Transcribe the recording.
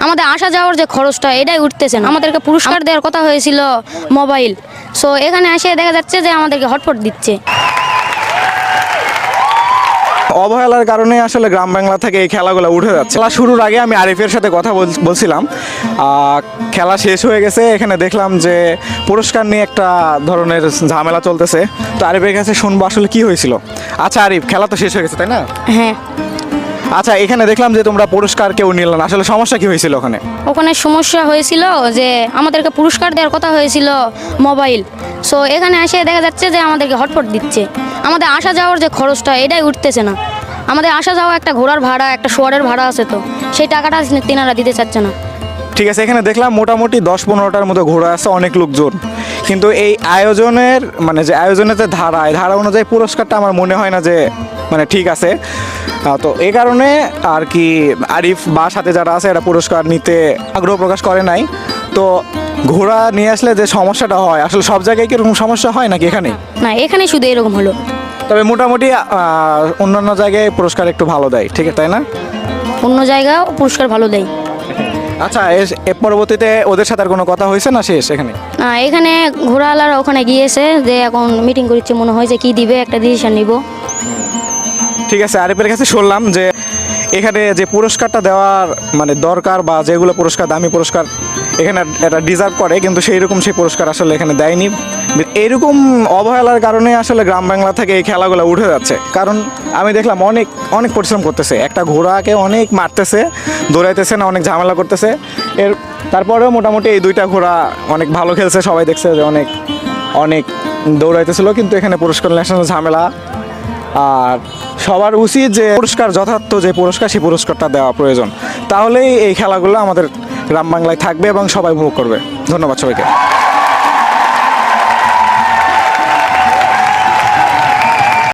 আমাদের আসা যাওয়ার যে খরচটা এটাই উঠতেছে না। আমাদেরকে পুরস্কার দেওয়ার কথা হয়েছিল মোবাইল। সো এখানে এসে দেখা যাচ্ছে যে আমাদেরকে হটফট দিচ্ছে। অবহেলার কারণে আসলে গ্রাম বাংলা থেকে এই খেলাগুলো উঠে যাচ্ছে। খেলা শুরুর আগে আমি আরিফের সাথে কথা বল- বলছিলাম। খেলা শেষ হয়ে গেছে এখানে দেখলাম যে পুরস্কার নিয়ে একটা ধরনের ঝামেলা চলতেছে। তো আরিফের কাছে শুনব আসলে কি হয়েছিল। আচ্ছা আরিফ খেলা তো শেষ হয়ে গেছে তাই না? হ্যাঁ। আচ্ছা এখানে দেখলাম যে তোমরা পুরস্কার কেউ নিল না। আসলে সমস্যা কি হয়েছিল ওখানে? ওখানে সমস্যা হয়েছিল যে আমাদেরকে পুরস্কার দেওয়ার কথা হয়েছিল মোবাইল। সো এখানে এসে দেখা যাচ্ছে যে আমাদেরকে হটপট দিচ্ছে। আমাদের আসা যাওয়ার যে খরচটা এটাই উঠতেছে না। আমাদের আসা যাওয়া একটা ঘোড়ার ভাড়া একটা শোয়ারের ভাড়া আছে তো। সেই টাকাটা তেনারা দিতে চাচ্ছে না। ঠিক আছে এখানে দেখলাম মোটামুটি দশ পনেরোটার মতো ঘোড়া আছে অনেক লোকজন। কিন্তু এই আয়োজনের মানে যে আয়োজনের যে ধারা এই ধারা অনুযায়ী পুরস্কারটা আমার মনে হয় না যে মানে ঠিক আছে। তো এই কারণে আর কি আরিফ বা সাথে যারা আছে এরা পুরস্কার নিতে আগ্রহ প্রকাশ করে নাই। তো ঘোড়া নিয়ে আসলে যে সমস্যাটা হয় আসলে সব জায়গায় কি এরকম সমস্যা হয় নাকি এখানে? না এখানে শুধু এরকম হলো। তবে মোটামুটি অন্যান্য জায়গায় পুরস্কার একটু ভালো দেয় ঠিক আছে তাই না? অন্য জায়গাও পুরস্কার ভালো দেয়। আচ্ছা এর- পরবর্তীতে ওদের সাথে আর কোনো কথা হয়েছে না শেষ এখানে? না এখানে ঘোরালার ওখানে গিয়েছে যে এখন মিটিং করছে মনে হয় যে কি দিবে একটা ডিসিশন নিব। ঠিক আছে আরিফের কাছে শুনলাম যে এখানে যে পুরস্কারটা দেওয়ার মানে দরকার বা যেগুলো পুরস্কার দামি পুরস্কার এখানে এটা ডিজার্ভ করে কিন্তু সেই রকম সেই পুরস্কার আসলে এখানে দেয়নি। এইরকম অবহেলার কারণে আসলে গ্রাম বাংলা থেকে এই খেলাগুলো উঠে যাচ্ছে। কারণ আমি দেখলাম অনেক অনেক পরিশ্রম করতেছে। একটা ঘোড়াকে অনেক মারতেছে, দৌড়াইতেছে না, অনেক ঝামেলা করতেছে। এর, তারপরেও মোটামুটি এই দুইটা ঘোড়া অনেক ভালো খেলছে। সবাই দেখছে যে অনেক অনেক দৌড়াইতেছিল। কিন্তু এখানে পুরস্কার ন্যাশনাল ঝামেলা। আর সবার উচিত যে পুরস্কার, যথার্থ যে পুরস্কার, সেই পুরস্কারটা দেওয়া প্রয়োজন। তাহলেই এই খেলাগুলো আমাদের গ্রাম বাংলায় থাকবে এবং সবাই উপভোগ করবে। ধন্যবাদ সবাইকে।